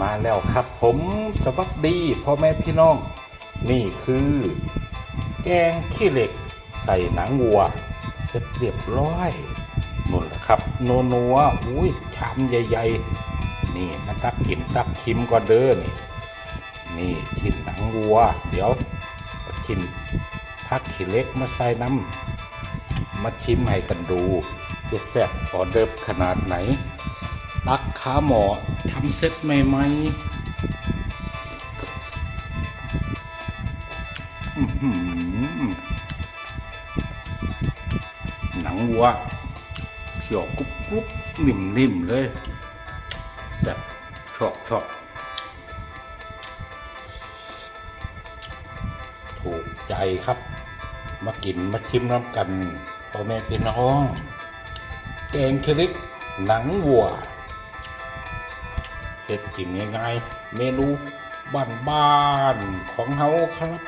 มาแล้วครับผมสวัสดีพ่อแม่พี่น้อง นี่คือ แกงขี้เหล็ก ใส่หนังวัว เสร็จเรียบร้อยนุ่นแหละครับโนนัวๆอุ้ยชามใหญ่ ๆ นี่มาตักกินตักชิมก่อนเด้อนี่นี่ชิ้นหนังวัว เดี๋ยวเอาชิ้นพักขี้เหล็กมาใส่น้ำมาชิมให้กันดูจะแซ่บออเดิร์ขนาดไหน ตักขาหมอทำเซ็ตใหม่ๆหือหนังวัวเขียวกรุบกรุบนิ่มนิ่มๆเลยแซ่บชอบชอบถูกใจครับ มากินมาชิมน้ำกันพ่อแม่พี่น้อง แกงคลิกหนังวัว เฮ็ดกินง่ายๆ เมนูบ้านๆของเฮาครับ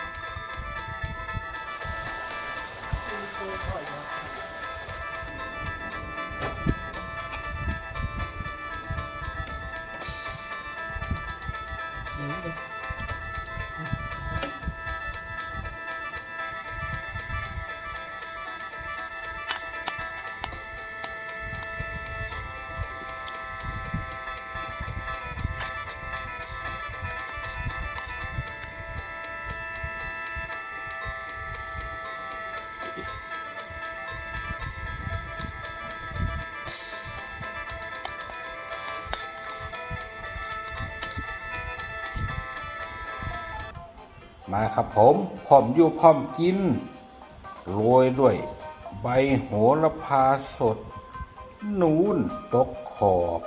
มาครับผมพร้อมอยู่พร้อมกิน โรยด้วยใบโหระพาสด นูนตกขอบ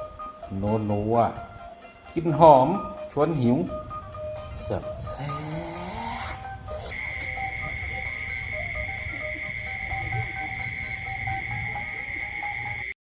โนนัวกินหอม ชวนหิวสับ